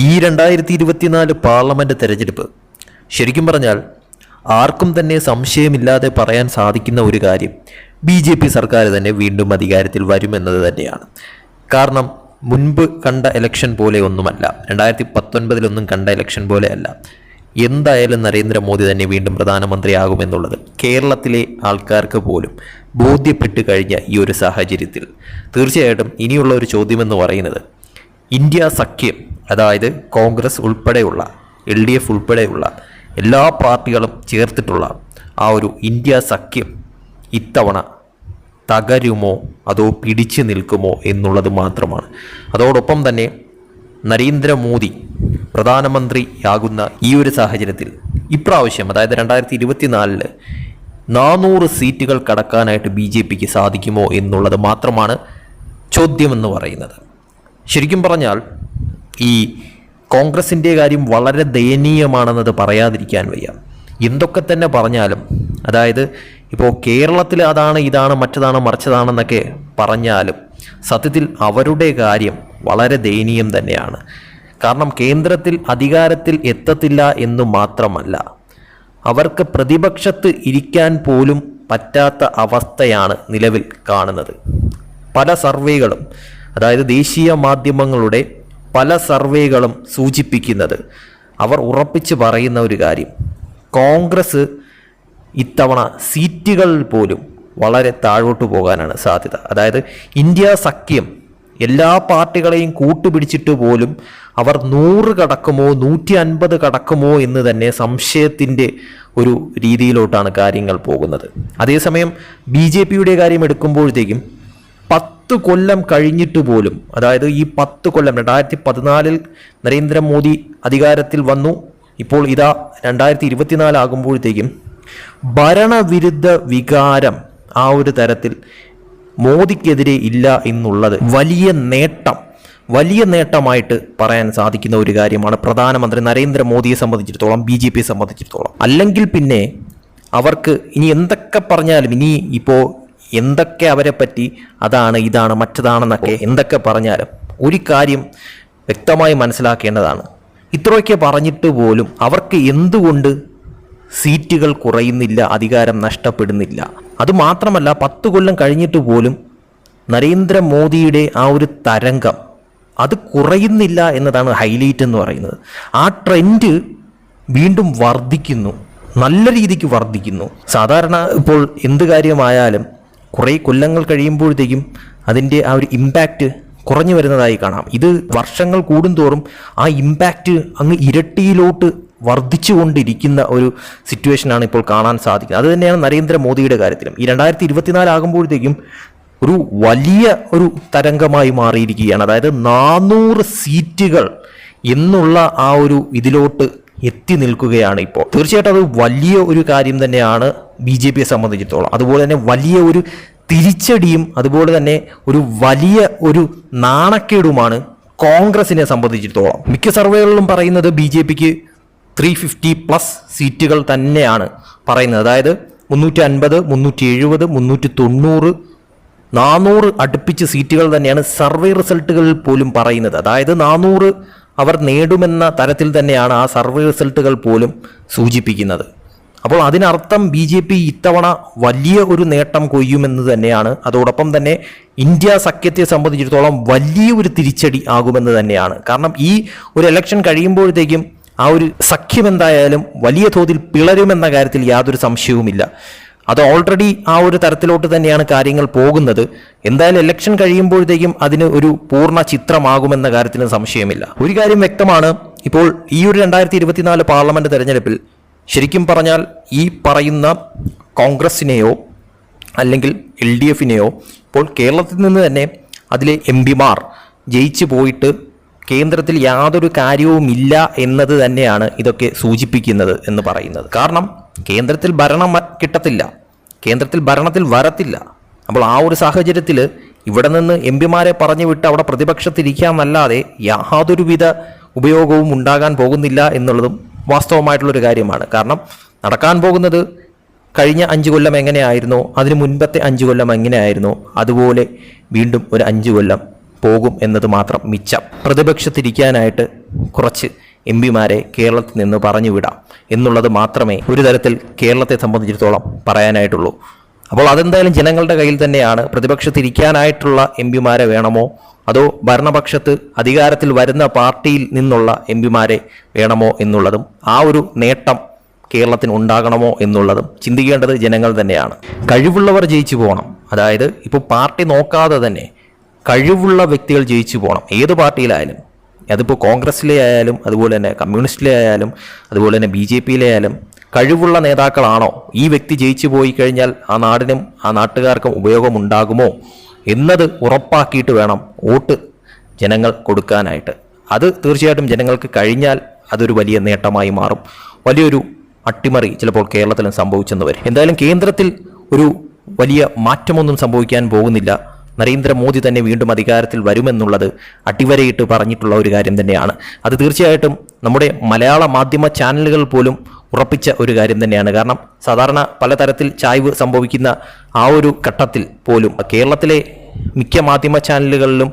ഈ രണ്ടായിരത്തി ഇരുപത്തിനാല് പാർലമെന്റ് തെരഞ്ഞെടുപ്പ്. ശരിക്കും പറഞ്ഞാൽ ആർക്കും തന്നെ സംശയമില്ലാതെ പറയാൻ സാധിക്കുന്ന ഒരു കാര്യം ബി ജെ പി സർക്കാർ തന്നെ വീണ്ടും അധികാരത്തിൽ വരുമെന്നത് തന്നെയാണ്. കാരണം മുൻപ് കണ്ട ഇലക്ഷൻ പോലെ ഒന്നുമല്ല. രണ്ടായിരത്തി പത്തൊൻപതിലൊന്നും കണ്ട ഇലക്ഷൻ പോലെയല്ല എന്തായാലും നരേന്ദ്രമോദി തന്നെ വീണ്ടും പ്രധാനമന്ത്രിയാകുമെന്നുള്ളത് കേരളത്തിലെ ആൾക്കാർക്ക് പോലും ബോധ്യപ്പെട്ട് കഴിഞ്ഞ ഈ ഒരു സാഹചര്യത്തിൽ. തീർച്ചയായിട്ടും ഇനിയുള്ള ഒരു ചോദ്യമെന്ന് പറയുന്നത് ഇന്ത്യ സഖ്യം അതായത് കോൺഗ്രസ് ഉൾപ്പെടെയുള്ള എൽ ഡി എഫ് ഉൾപ്പെടെയുള്ള എല്ലാ പാർട്ടികളും ചേർത്തിട്ടുള്ള ആ ഒരു ഇന്ത്യ സഖ്യം ഇത്തവണ തകരുമോ അതോ പിടിച്ചു നിൽക്കുമോ എന്നുള്ളത് മാത്രമാണ്. അതോടൊപ്പം തന്നെ നരേന്ദ്രമോദി പ്രധാനമന്ത്രിയാകുന്ന ഈ ഒരു സാഹചര്യത്തിൽ ഇപ്രാവശ്യം അതായത് രണ്ടായിരത്തി ഇരുപത്തിനാലിൽ നാനൂറ് സീറ്റുകൾ കടക്കാനായിട്ട് ബി ജെ പിക്ക് സാധിക്കുമോ എന്നുള്ളത് മാത്രമാണ് ചോദ്യമെന്ന് പറയുന്നത്. ശരിക്കും പറഞ്ഞാൽ ഈ കോൺഗ്രസിന്റെ കാര്യം വളരെ ദയനീയമാണെന്നത് പറയാതിരിക്കാൻ വയ്യ. എന്തൊക്കെ തന്നെ പറഞ്ഞാലും അതായത് ഇപ്പോൾ കേരളത്തിൽ അതാണ് ഇതാണ് മറ്റതാണ് മറിച്ചതാണെന്നൊക്കെ പറഞ്ഞാലും സത്യത്തിൽ അവരുടെ കാര്യം വളരെ ദയനീയം തന്നെയാണ്. കാരണം കേന്ദ്രത്തിൽ അധികാരത്തിൽ എത്തത്തില്ല എന്ന് മാത്രമല്ല അവർക്ക് പ്രതിപക്ഷത്ത് ഇരിക്കാൻ പോലും പറ്റാത്ത അവസ്ഥയാണ് നിലവിൽ കാണുന്നത്. പല സർവേകളും അതായത് ദേശീയ മാധ്യമങ്ങളുടെ പല സർവേകളും സൂചിപ്പിക്കുന്നത്. അവർ ഉറപ്പിച്ച് പറയുന്ന ഒരു കാര്യം. കോൺഗ്രസ് ഇത്തവണ സീറ്റുകൾ പോലും വളരെ താഴോട്ട് പോകാനാണ് സാധ്യത. അതായത് ഇന്ത്യ സഖ്യം എല്ലാ പാർട്ടികളെയും കൂട്ടുപിടിച്ചിട്ട് പോലും അവർ നൂറ് കടക്കുമോ നൂറ്റി അൻപത് കടക്കുമോ എന്ന് തന്നെ സംശയത്തിന്റെ ഒരു രീതിയിലോട്ടാണ് കാര്യങ്ങൾ പോകുന്നത്. അതേസമയം ബി ജെ പിയുടെ കാര്യം എടുക്കുമ്പോഴത്തേക്കും പത്ത് കൊല്ലം കഴിഞ്ഞിട്ട് പോലും അതായത് ഈ പത്ത് കൊല്ലം രണ്ടായിരത്തി പതിനാലിൽ നരേന്ദ്രമോദി അധികാരത്തിൽ വന്നു. ഇപ്പോൾ ഇതാ രണ്ടായിരത്തി ഇരുപത്തിനാല് ആകുമ്പോഴത്തേക്കും ഭരണവിരുദ്ധ വികാരം ആ ഒരു തരത്തിൽ മോദിക്കെതിരെ ഇല്ല എന്നുള്ളത് വലിയ നേട്ടം വലിയ നേട്ടമായിട്ട് പറയാൻ സാധിക്കുന്ന ഒരു കാര്യമാണ് പ്രധാനമന്ത്രി നരേന്ദ്രമോദിയെ സംബന്ധിച്ചിടത്തോളം ബി ജെ പിയെ സംബന്ധിച്ചിടത്തോളം. അല്ലെങ്കിൽ പിന്നെ അവർക്ക് ഇനി എന്തൊക്കെ പറഞ്ഞാലും ഇനി ഇപ്പോൾ എന്തൊക്കെ അവരെ പറ്റി അതാണ് ഇതാണ് മറ്റതാണെന്നൊക്കെ എന്തൊക്കെ പറഞ്ഞാലും ഒരു കാര്യം വ്യക്തമായി മനസ്സിലാക്കേണ്ടതാണ്. ഇത്രയൊക്കെ പറഞ്ഞിട്ട് പോലും അവർക്ക് എന്തുകൊണ്ട് സീറ്റുകൾ കുറയുന്നില്ല അധികാരം നഷ്ടപ്പെടുന്നില്ല? അതുമാത്രമല്ല പത്ത് കൊല്ലം കഴിഞ്ഞിട്ട് പോലും നരേന്ദ്രമോദിയുടെ ആ ഒരു തരംഗം അത് കുറയുന്നില്ല എന്നതാണ് ഹൈലൈറ്റ് എന്ന് പറയുന്നത്. ആ ട്രെൻഡ് വീണ്ടും വർദ്ധിക്കുന്നു നല്ല രീതിക്ക് വർദ്ധിക്കുന്നു. സാധാരണ ഇപ്പോൾ എന്ത് കാര്യമായാലും കുറേ കൊല്ലങ്ങൾ കഴിയുമ്പോഴത്തേക്കും അതിന്റെ ആ ഒരു ഇമ്പാക്റ്റ് കുറഞ്ഞു വരുന്നതായി കാണാം. ഇത് വർഷങ്ങൾ കൂടുന്തോറും ആ ഇമ്പാക്റ്റ് അങ്ങ് ഇരട്ടിയിലോട്ട് വർദ്ധിച്ചുകൊണ്ടിരിക്കുന്ന ഒരു സിറ്റുവേഷനാണ് ഇപ്പോൾ കാണാൻ സാധിക്കുന്നത്. അത് തന്നെയാണ് നരേന്ദ്രമോദിയുടെ കാര്യത്തിലും. ഈ രണ്ടായിരത്തി ഇരുപത്തിനാല് ആകുമ്പോഴത്തേക്കും ഒരു വലിയ ഒരു തരംഗമായി മാറിയിരിക്കുകയാണ്. അതായത് നാനൂറ് സീറ്റുകൾ എന്നുള്ള ആ ഒരു ഇതിലോട്ട് എത്തി നിൽക്കുകയാണ് ഇപ്പോൾ. തീർച്ചയായിട്ടും അത് വലിയ ഒരു കാര്യം തന്നെയാണ് ബി ജെ പിയെ സംബന്ധിച്ചിടത്തോളം. അതുപോലെ തന്നെ വലിയ ഒരു തിരിച്ചടിയും അതുപോലെ തന്നെ ഒരു വലിയ ഒരു നാണക്കേടുമാണ് കോൺഗ്രസിനെ സംബന്ധിച്ചിടത്തോളം. മിക്ക സർവേകളിലും പറയുന്നത് ബി ജെ പിക്ക് ത്രീ ഫിഫ്റ്റി പ്ലസ് സീറ്റുകൾ തന്നെയാണ് പറയുന്നത്. അതായത് മുന്നൂറ്റി അൻപത് മുന്നൂറ്റി എഴുപത് മുന്നൂറ്റി തൊണ്ണൂറ് നാനൂറ് അടുപ്പിച്ച് സീറ്റുകൾ തന്നെയാണ് സർവേ റിസൾട്ടുകളിൽ പോലും പറയുന്നത്. അതായത് നാനൂറ് അവർ നേടുമെന്ന തരത്തിൽ തന്നെയാണ് ആ സർവേ റിസൾട്ടുകൾ പോലും സൂചിപ്പിക്കുന്നത്. അപ്പോൾ അതിനർത്ഥം ബി ജെ പി ഇത്തവണ വലിയ ഒരു നേട്ടം കൊയ്യുമെന്ന് തന്നെയാണ്. അതോടൊപ്പം തന്നെ ഇന്ത്യ സഖ്യത്തെ സംബന്ധിച്ചിടത്തോളം വലിയ ഒരു തിരിച്ചടി ആകുമെന്ന് തന്നെയാണ്. കാരണം ഈ ഒരു ഇലക്ഷൻ കഴിയുമ്പോഴത്തേക്കും ആ ഒരു സഖ്യം എന്തായാലും വലിയ തോതിൽ പിളരുമെന്ന കാര്യത്തിൽ യാതൊരു സംശയവുമില്ല. അത് ഓൾറെഡി ആ ഒരു തരത്തിലോട്ട് തന്നെയാണ് കാര്യങ്ങൾ പോകുന്നത്. എന്തായാലും ഇലക്ഷൻ കഴിയുമ്പോഴത്തേക്കും അതിന് ഒരു പൂർണ ചിത്രമാകുമെന്ന കാര്യത്തിന് സംശയമില്ല. ഒരു കാര്യം വ്യക്തമാണ് ഇപ്പോൾ ഈ ഒരു രണ്ടായിരത്തി ഇരുപത്തിനാല് പാർലമെന്റ് തെരഞ്ഞെടുപ്പിൽ ശരിക്കും പറഞ്ഞാൽ ഈ പറയുന്ന കോൺഗ്രസിനെയോ അല്ലെങ്കിൽ എൽ ഡി എഫിനെയോ ഇപ്പോൾ കേരളത്തിൽ നിന്ന് തന്നെ അതിലെ എം പിമാർ ജയിച്ചു പോയിട്ട് കേന്ദ്രത്തിൽ യാതൊരു കാര്യവുമില്ല എന്നത് തന്നെയാണ് ഇതൊക്കെ സൂചിപ്പിക്കുന്നത് എന്ന് പറയുന്നത്. കാരണം കേന്ദ്രത്തിൽ ഭരണം കിട്ടത്തില്ല. കേന്ദ്രത്തിൽ ഭരണത്തിൽ വരത്തില്ല. അപ്പോൾ ആ ഒരു സാഹചര്യത്തിൽ ഇവിടെ നിന്ന് എം പിമാരെ പറഞ്ഞു വിട്ട് അവിടെ പ്രതിപക്ഷത്തിരിക്കാമെന്നല്ലാതെ യാതൊരുവിധ ഉപയോഗവും ഉണ്ടാകാൻ പോകുന്നില്ല എന്നുള്ളതും വാസ്തവമായിട്ടുള്ളൊരു കാര്യമാണ്. കാരണം നടക്കാൻ പോകുന്നത് കഴിഞ്ഞ അഞ്ച് കൊല്ലം എങ്ങനെയായിരുന്നു? അതിന് മുൻപത്തെ അഞ്ച് കൊല്ലം എങ്ങനെയായിരുന്നു? അതുപോലെ വീണ്ടും ഒരു അഞ്ച് കൊല്ലം പോകും എന്നത് മാത്രം മിച്ചം. പ്രതിപക്ഷത്തിരിക്കാനായിട്ട് കുറച്ച് എം പിമാരെ കേരളത്തിൽ നിന്ന് പറഞ്ഞുവിടാം എന്നുള്ളത് മാത്രമേ ഒരു തരത്തിൽ കേരളത്തെ സംബന്ധിച്ചിടത്തോളം പറയാനായിട്ടുള്ളൂ. അപ്പോൾ അതെന്തായാലും ജനങ്ങളുടെ കയ്യിൽ തന്നെയാണ്. പ്രതിപക്ഷത്തിരിക്കാനായിട്ടുള്ള എം പിമാരെ വേണമോ? അതോ ഭരണപക്ഷത്ത് അധികാരത്തിൽ വരുന്ന പാർട്ടിയിൽ നിന്നുള്ള എം പിമാരെ വേണമോ എന്നുള്ളതും ആ ഒരു നേട്ടം കേരളത്തിന് ഉണ്ടാകണമോ എന്നുള്ളതും ചിന്തിക്കേണ്ടത് ജനങ്ങൾ തന്നെയാണ്. കഴിവുള്ളവർ ജയിച്ചു പോകണം. അതായത് ഇപ്പോൾ പാർട്ടി നോക്കാതെ തന്നെ കഴിവുള്ള വ്യക്തികൾ ജയിച്ചു പോകണം. ഏത് പാർട്ടിയിലായാലും. അതിപ്പോൾ കോൺഗ്രസ്സിലെ ആയാലും അതുപോലെ തന്നെ കമ്മ്യൂണിസ്റ്റിലെ ആയാലും അതുപോലെ തന്നെ ബി ജെ പിയിലെ ആയാലും കഴിവുള്ള നേതാക്കളാണോ? ഈ വ്യക്തി ജയിച്ചു പോയി കഴിഞ്ഞാൽ ആ നാടിനും ആ നാട്ടുകാർക്കും ഉപയോഗമുണ്ടാകുമോ? എന്നത് ഉറപ്പാക്കിയിട്ട് വേണം വോട്ട് ജനങ്ങൾ കൊടുക്കാനായിട്ട്. അത് തീർച്ചയായിട്ടും ജനങ്ങൾക്ക് കഴിഞ്ഞാൽ അതൊരു വലിയ നേട്ടമായി മാറും. വലിയൊരു അട്ടിമറി ചിലപ്പോൾ കേരളത്തിലും സംഭവിച്ചെന്ന് വരും. എന്തായാലും കേന്ദ്രത്തിൽ ഒരു വലിയ മാറ്റമൊന്നും സംഭവിക്കാൻ പോകുന്നില്ല. നരേന്ദ്രമോദി തന്നെ വീണ്ടും അധികാരത്തിൽ വരുമെന്നുള്ളത് അടിവരയിട്ട് പറഞ്ഞിട്ടുള്ള ഒരു കാര്യം തന്നെയാണ്. അത് തീർച്ചയായിട്ടും നമ്മുടെ മലയാള മാധ്യമ ചാനലുകൾ പോലും ഉറപ്പിച്ച ഒരു കാര്യം തന്നെയാണ്. കാരണം സാധാരണ പലതരത്തിൽ ചായ്വ് സംഭവിക്കുന്ന ആ ഒരു ഘട്ടത്തിൽ പോലും കേരളത്തിലെ മിക്ക മാധ്യമ ചാനലുകളിലും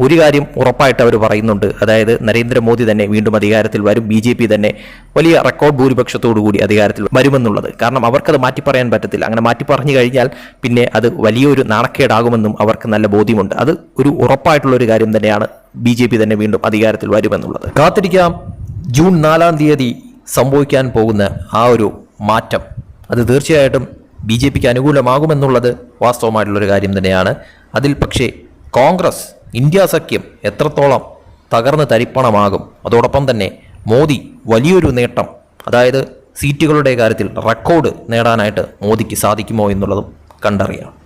ഒരു കാര്യം ഉറപ്പായിട്ട് അവർ പറയുന്നുണ്ട്. അതായത് നരേന്ദ്രമോദി തന്നെ വീണ്ടും അധികാരത്തിൽ വരും. ബി ജെ പി തന്നെ വലിയ റെക്കോർഡ് ഭൂരിപക്ഷത്തോടു കൂടി അധികാരത്തിൽ വരുമെന്നുള്ളത്. കാരണം അവർക്കത് മാറ്റി പറയാൻ പറ്റത്തില്ല. അങ്ങനെ മാറ്റി പറഞ്ഞു കഴിഞ്ഞാൽ പിന്നെ അത് വലിയൊരു നാണക്കേടാകുമെന്നും അവർക്ക് നല്ല ബോധ്യമുണ്ട്. അത് ഒരു ഉറപ്പായിട്ടുള്ള ഒരു കാര്യം തന്നെയാണ് ബി ജെ പി തന്നെ വീണ്ടും അധികാരത്തിൽ വരുമെന്നുള്ളത്. കാത്തിരിക്കാം. ജൂൺ നാലാം തീയതി സംഭവിക്കാൻ പോകുന്ന ആ ഒരു മാറ്റം അത് തീർച്ചയായിട്ടും ബി ജെ പിക്ക് അനുകൂലമാകുമെന്നുള്ളത് വാസ്തവമായിട്ടുള്ളൊരു കാര്യം തന്നെയാണ്. അതിൽ പക്ഷേ കോൺഗ്രസ് ഇന്ത്യ സഖ്യം എത്രത്തോളം തകർന്ന് തരിപ്പണമാകും. അതോടൊപ്പം തന്നെ മോദി വലിയൊരു നേട്ടം അതായത് സീറ്റുകളുടെ കാര്യത്തിൽ റെക്കോർഡ് നേടാനായിട്ട് മോദിക്ക് സാധിക്കുമോ എന്നുള്ളതും കണ്ടറിയാം.